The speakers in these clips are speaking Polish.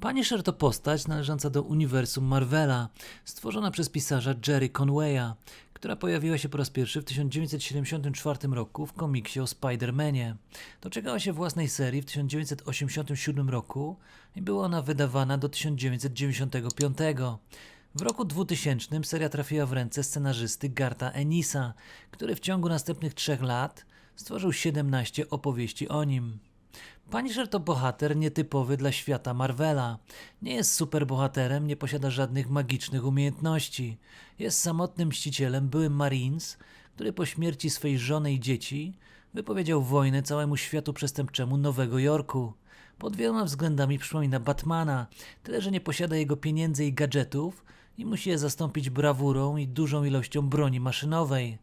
Punisher to postać należąca do uniwersum Marvela, stworzona przez pisarza Jerry Conwaya, która pojawiła się po raz pierwszy w 1974 roku w komiksie o Spider-Manie. Doczekała się własnej serii w 1987 roku i była ona wydawana do 1995. W roku 2000 seria trafiła w ręce scenarzysty Garta Enisa, który w ciągu następnych trzech lat stworzył 17 opowieści o nim. Punisher to bohater nietypowy dla świata Marvela. Nie jest superbohaterem, nie posiada żadnych magicznych umiejętności. Jest samotnym mścicielem, byłym Marines, który po śmierci swej żony i dzieci wypowiedział wojnę całemu światu przestępczemu Nowego Jorku. Pod wieloma względami przypomina Batmana, tyle że nie posiada jego pieniędzy i gadżetów i musi je zastąpić brawurą i dużą ilością broni maszynowej.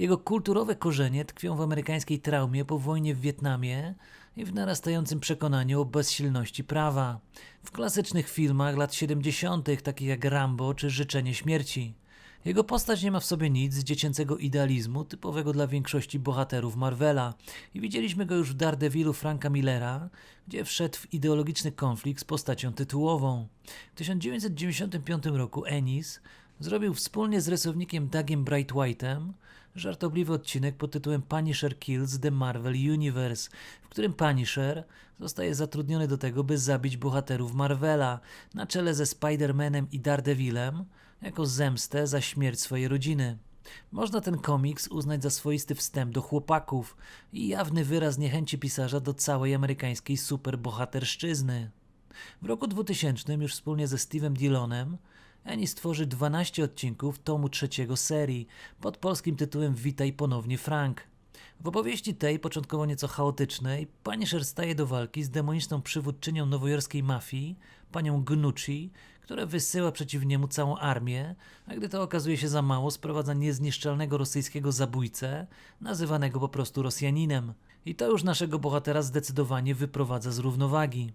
Jego kulturowe korzenie tkwią w amerykańskiej traumie po wojnie w Wietnamie i w narastającym przekonaniu o bezsilności prawa. W klasycznych filmach lat 70., takich jak Rambo czy Życzenie Śmierci. Jego postać nie ma w sobie nic z dziecięcego idealizmu typowego dla większości bohaterów Marvela i widzieliśmy go już w Daredevilu Franka Millera, gdzie wszedł w ideologiczny konflikt z postacią tytułową. W 1995 roku Ennis zrobił wspólnie z rysownikiem Dougiem Brightwhite'em żartobliwy odcinek pod tytułem Punisher Kills the Marvel Universe, w którym Punisher zostaje zatrudniony do tego, by zabić bohaterów Marvela na czele ze Spider-Manem i Daredevilem jako zemstę za śmierć swojej rodziny. Można ten komiks uznać za swoisty wstęp do chłopaków i jawny wyraz niechęci pisarza do całej amerykańskiej superbohaterszczyzny. W roku 2000 już wspólnie ze Steve'em Dillonem Eni stworzy 12 odcinków tomu trzeciego serii pod polskim tytułem Witaj ponownie Frank. W opowieści tej, początkowo nieco chaotycznej, Punisher staje do walki z demoniczną przywódczynią nowojorskiej mafii, panią Gnucci, która wysyła przeciw niemu całą armię, a gdy to okazuje się za mało, sprowadza niezniszczalnego rosyjskiego zabójcę, nazywanego po prostu Rosjaninem. I to już naszego bohatera zdecydowanie wyprowadza z równowagi.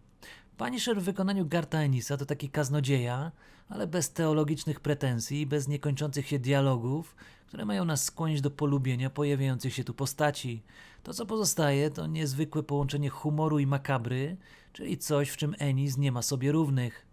Punisher w wykonaniu Garta Enisa to taki kaznodzieja, ale bez teologicznych pretensji, bez niekończących się dialogów, które mają nas skłonić do polubienia pojawiających się tu postaci. To, co pozostaje, to niezwykłe połączenie humoru i makabry, czyli coś, w czym Ennis nie ma sobie równych.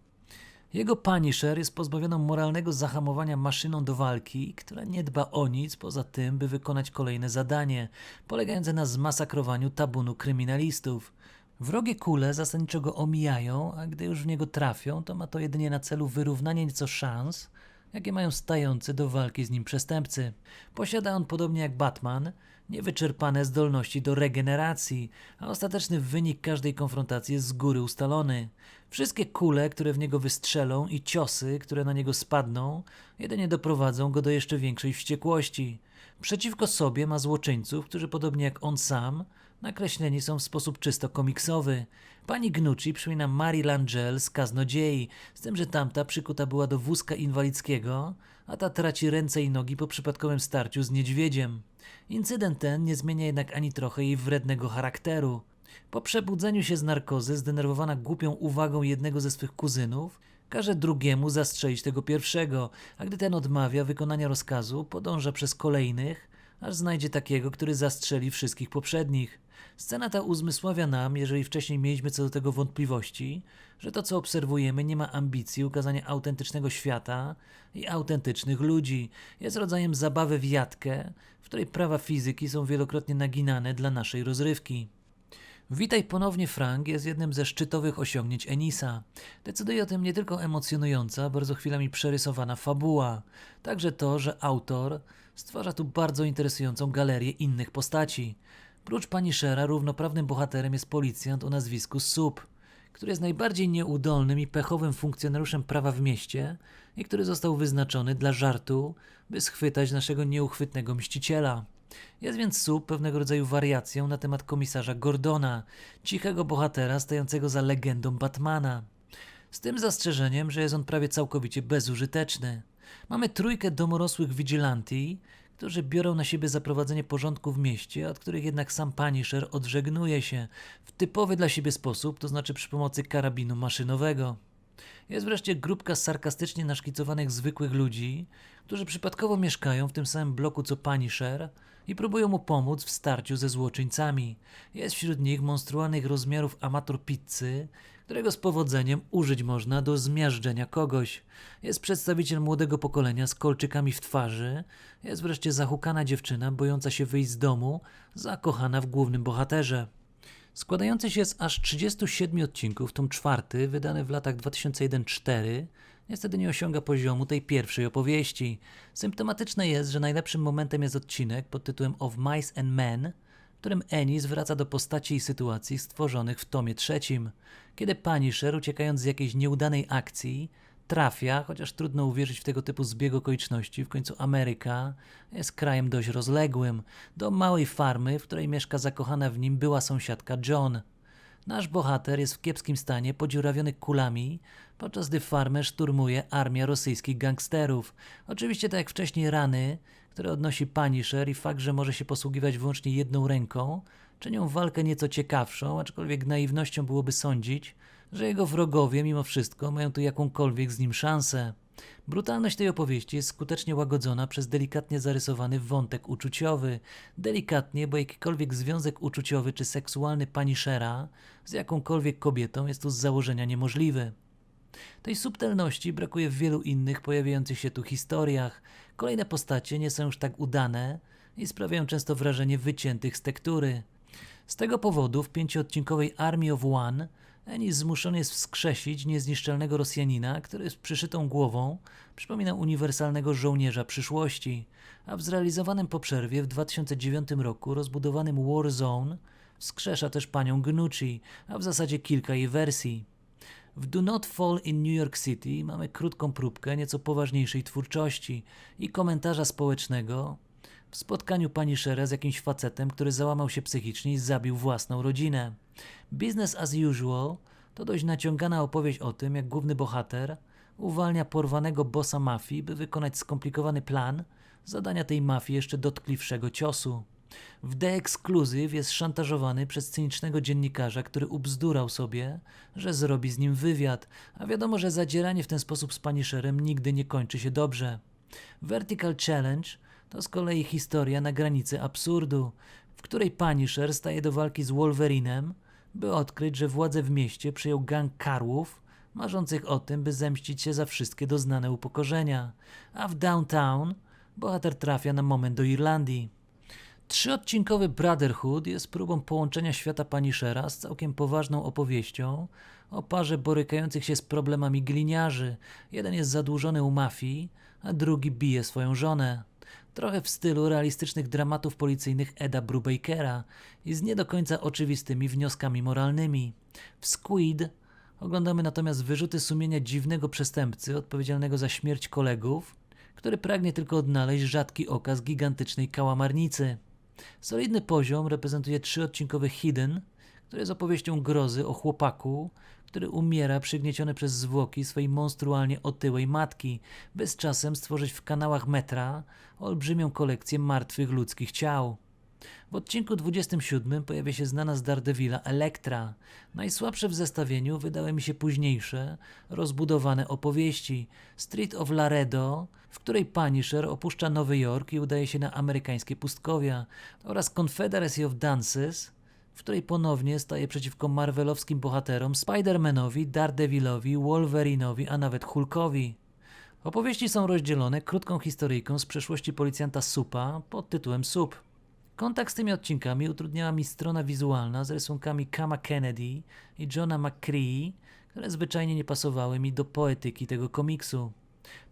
Jego Punisher jest pozbawioną moralnego zahamowania maszyną do walki, która nie dba o nic poza tym, by wykonać kolejne zadanie, polegające na zmasakrowaniu tabunu kryminalistów. Wrogie kule zasadniczo go omijają, a gdy już w niego trafią, to ma to jedynie na celu wyrównanie nieco szans, jakie mają stający do walki z nim przestępcy. Posiada on, podobnie jak Batman, niewyczerpane zdolności do regeneracji, a ostateczny wynik każdej konfrontacji jest z góry ustalony. Wszystkie kule, które w niego wystrzelą i ciosy, które na niego spadną, jedynie doprowadzą go do jeszcze większej wściekłości. Przeciwko sobie ma złoczyńców, którzy podobnie jak on sam, nakreśleni są w sposób czysto komiksowy. Pani Gnucci przypomina Mary Langell z Kaznodziei, z tym, że tamta przykuta była do wózka inwalidzkiego, a ta traci ręce i nogi po przypadkowym starciu z niedźwiedziem. Incydent ten nie zmienia jednak ani trochę jej wrednego charakteru. Po przebudzeniu się z narkozy, zdenerwowana głupią uwagą jednego ze swych kuzynów, każe drugiemu zastrzelić tego pierwszego, a gdy ten odmawia wykonania rozkazu, podąża przez kolejnych, aż znajdzie takiego, który zastrzeli wszystkich poprzednich. Scena ta uzmysławia nam, jeżeli wcześniej mieliśmy co do tego wątpliwości, że to co obserwujemy nie ma ambicji ukazania autentycznego świata i autentycznych ludzi. Jest rodzajem zabawy w jatkę, w której prawa fizyki są wielokrotnie naginane dla naszej rozrywki. Witaj ponownie Frank jest jednym ze szczytowych osiągnięć Enisa. Decyduje o tym nie tylko emocjonująca, bardzo chwilami przerysowana fabuła, także to, że autor stwarza tu bardzo interesującą galerię innych postaci. Prócz Punishera równoprawnym bohaterem jest policjant o nazwisku Sup, który jest najbardziej nieudolnym i pechowym funkcjonariuszem prawa w mieście i który został wyznaczony dla żartu, by schwytać naszego nieuchwytnego mściciela. Jest więc Sup pewnego rodzaju wariacją na temat komisarza Gordona, cichego bohatera stającego za legendą Batmana. Z tym zastrzeżeniem, że jest on prawie całkowicie bezużyteczny. Mamy trójkę domorosłych vigilanti, którzy biorą na siebie zaprowadzenie porządku w mieście, od których jednak sam Punisher odżegnuje się w typowy dla siebie sposób, to znaczy przy pomocy karabinu maszynowego. Jest wreszcie grupka sarkastycznie naszkicowanych zwykłych ludzi, którzy przypadkowo mieszkają w tym samym bloku co Punisher i próbują mu pomóc w starciu ze złoczyńcami. Jest wśród nich monstrualnych rozmiarów amator pizzy, którego z powodzeniem użyć można do zmiażdżenia kogoś. Jest przedstawiciel młodego pokolenia z kolczykami w twarzy, jest wreszcie zahukana dziewczyna bojąca się wyjść z domu, zakochana w głównym bohaterze. Składający się z aż 37 odcinków, tom czwarty, wydany w latach 2001-4, niestety nie osiąga poziomu tej pierwszej opowieści. Symptomatyczne jest, że najlepszym momentem jest odcinek pod tytułem Of Mice and Men, którym Ennis wraca do postaci i sytuacji stworzonych w tomie trzecim, kiedy Punisher, uciekając z jakiejś nieudanej akcji, trafia, chociaż trudno uwierzyć w tego typu zbieg okoliczności, w końcu Ameryka jest krajem dość rozległym, do małej farmy, w której mieszka zakochana w nim była sąsiadka John. Nasz bohater jest w kiepskim stanie, podziurawiony kulami, podczas gdy farmę szturmuje armia rosyjskich gangsterów. Oczywiście tak jak wcześniej rany, które odnosi Punisher i fakt, że może się posługiwać wyłącznie jedną ręką, czynią walkę nieco ciekawszą, aczkolwiek naiwnością byłoby sądzić, że jego wrogowie mimo wszystko mają tu jakąkolwiek z nim szansę. Brutalność tej opowieści jest skutecznie łagodzona przez delikatnie zarysowany wątek uczuciowy. Delikatnie, bo jakikolwiek związek uczuciowy czy seksualny Punishera z jakąkolwiek kobietą jest tu z założenia niemożliwy. Tej subtelności brakuje w wielu innych pojawiających się tu historiach. Kolejne postacie nie są już tak udane i sprawiają często wrażenie wyciętych z tektury. Z tego powodu w pięcioodcinkowej Army of One Ennis zmuszony jest wskrzesić niezniszczalnego Rosjanina, który z przyszytą głową przypomina uniwersalnego żołnierza przyszłości, a w zrealizowanym po przerwie w 2009 roku rozbudowanym Warzone wskrzesza też panią Gnucci, a w zasadzie kilka jej wersji. W Do Not Fall in New York City mamy krótką próbkę nieco poważniejszej twórczości i komentarza społecznego w spotkaniu pani Shera z jakimś facetem, który załamał się psychicznie i zabił własną rodzinę. Business as usual to dość naciągana opowieść o tym, jak główny bohater uwalnia porwanego bossa mafii, by wykonać skomplikowany plan zadania tej mafii jeszcze dotkliwszego ciosu. W The Exclusive jest szantażowany przez cynicznego dziennikarza, który ubzdurał sobie, że zrobi z nim wywiad, a wiadomo, że zadzieranie w ten sposób z Punisherem nigdy nie kończy się dobrze. Vertical Challenge to z kolei historia na granicy absurdu, w której Punisher staje do walki z Wolverinem, by odkryć, że władzę w mieście przejął gang karłów, marzących o tym, by zemścić się za wszystkie doznane upokorzenia. A w Downtown bohater trafia na moment do Irlandii. Trzyodcinkowy Brotherhood jest próbą połączenia świata Punishera z całkiem poważną opowieścią o parze borykających się z problemami gliniarzy. Jeden jest zadłużony u mafii, a drugi bije swoją żonę. Trochę w stylu realistycznych dramatów policyjnych Eda Brubakera i z nie do końca oczywistymi wnioskami moralnymi. W Squid oglądamy natomiast wyrzuty sumienia dziwnego przestępcy odpowiedzialnego za śmierć kolegów, który pragnie tylko odnaleźć rzadki okaz gigantycznej kałamarnicy. Solidny poziom reprezentuje trzyodcinkowy Hidden, który jest opowieścią grozy o chłopaku, który umiera przygnieciony przez zwłoki swojej monstrualnie otyłej matki, by z czasem stworzyć w kanałach metra olbrzymią kolekcję martwych ludzkich ciał. W odcinku 27 pojawia się znana z Daredevila Elektra. Najsłabsze w zestawieniu wydały mi się późniejsze, rozbudowane opowieści Street of Laredo, w której Punisher opuszcza Nowy Jork i udaje się na amerykańskie pustkowia, oraz Confederacy of Dances, w której ponownie staje przeciwko marvelowskim bohaterom Spider-Manowi, Daredevilowi, Wolverinowi, a nawet Hulkowi. Opowieści są rozdzielone krótką historyjką z przeszłości policjanta Supa pod tytułem Sup. Kontakt z tymi odcinkami utrudniała mi strona wizualna z rysunkami Kama Kennedy i Johna McCree, które zwyczajnie nie pasowały mi do poetyki tego komiksu.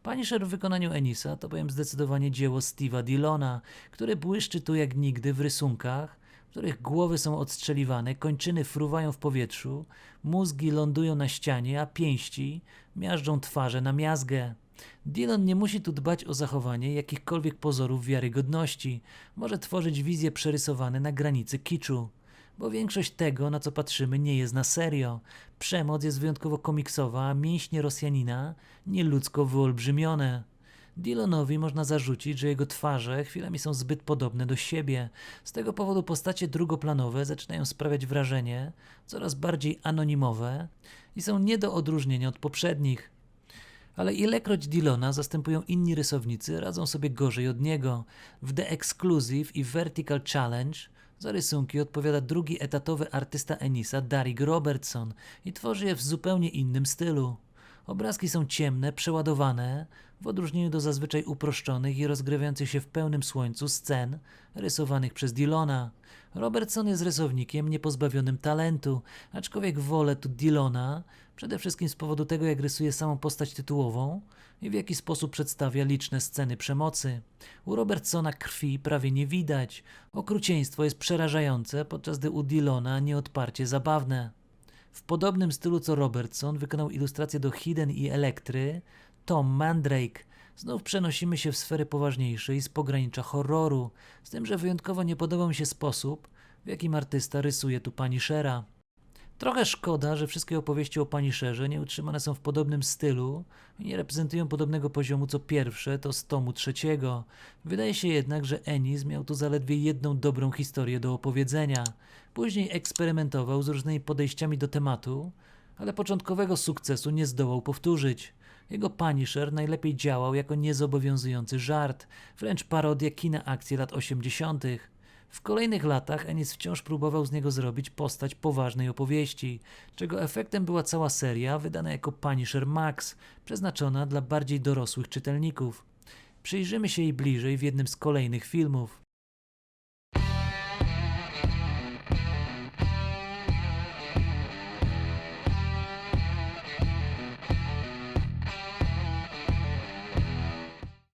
Punisher w wykonaniu Enisa to powiem zdecydowanie dzieło Steve'a Dillona, który błyszczy tu jak nigdy w rysunkach, w których głowy są odstrzeliwane, kończyny fruwają w powietrzu, mózgi lądują na ścianie, a pięści miażdżą twarze na miazgę. Dillon nie musi tu dbać o zachowanie jakichkolwiek pozorów wiarygodności. Może tworzyć wizje przerysowane na granicy kiczu. Bo większość tego, na co patrzymy, nie jest na serio. Przemoc jest wyjątkowo komiksowa, a mięśnie Rosjanina nieludzko wyolbrzymione. Dillonowi można zarzucić, że jego twarze chwilami są zbyt podobne do siebie. Z tego powodu postacie drugoplanowe zaczynają sprawiać wrażenie coraz bardziej anonimowe i są nie do odróżnienia od poprzednich. Ale ilekroć Dillona zastępują inni rysownicy, radzą sobie gorzej od niego. W The Exclusive i Vertical Challenge Za rysunki odpowiada drugi etatowy artysta Enisa, Darik Robertson, i tworzy je w zupełnie innym stylu. Obrazki są ciemne, przeładowane, w odróżnieniu do zazwyczaj uproszczonych i rozgrywających się w pełnym słońcu scen rysowanych przez Dillona. Robertson jest rysownikiem niepozbawionym talentu, aczkolwiek wolę tu Dillona przede wszystkim z powodu tego, jak rysuje samą postać tytułową i w jaki sposób przedstawia liczne sceny przemocy. U Robertsona krwi prawie nie widać, okrucieństwo jest przerażające, podczas gdy u Dillona nieodparcie zabawne. W podobnym stylu co Robertson wykonał ilustracje do Hidden i Elektry Tom Mandrake. Znów przenosimy się w sfery poważniejsze i z pogranicza horroru, z tym, że wyjątkowo nie podobał mi się sposób, w jakim artysta rysuje tu pani Shera. Trochę szkoda, że wszystkie opowieści o Punisherze nie utrzymane są w podobnym stylu i nie reprezentują podobnego poziomu co pierwsze, to z tomu trzeciego. Wydaje się jednak, że Ennis miał tu zaledwie jedną dobrą historię do opowiedzenia. Później eksperymentował z różnymi podejściami do tematu, ale początkowego sukcesu nie zdołał powtórzyć. Jego Punisher najlepiej działał jako niezobowiązujący żart, wręcz parodia kina akcji lat 80. W kolejnych latach Ennis wciąż próbował z niego zrobić postać poważnej opowieści, czego efektem była cała seria wydana jako Punisher Max, przeznaczona dla bardziej dorosłych czytelników. Przyjrzymy się jej bliżej w jednym z kolejnych filmów.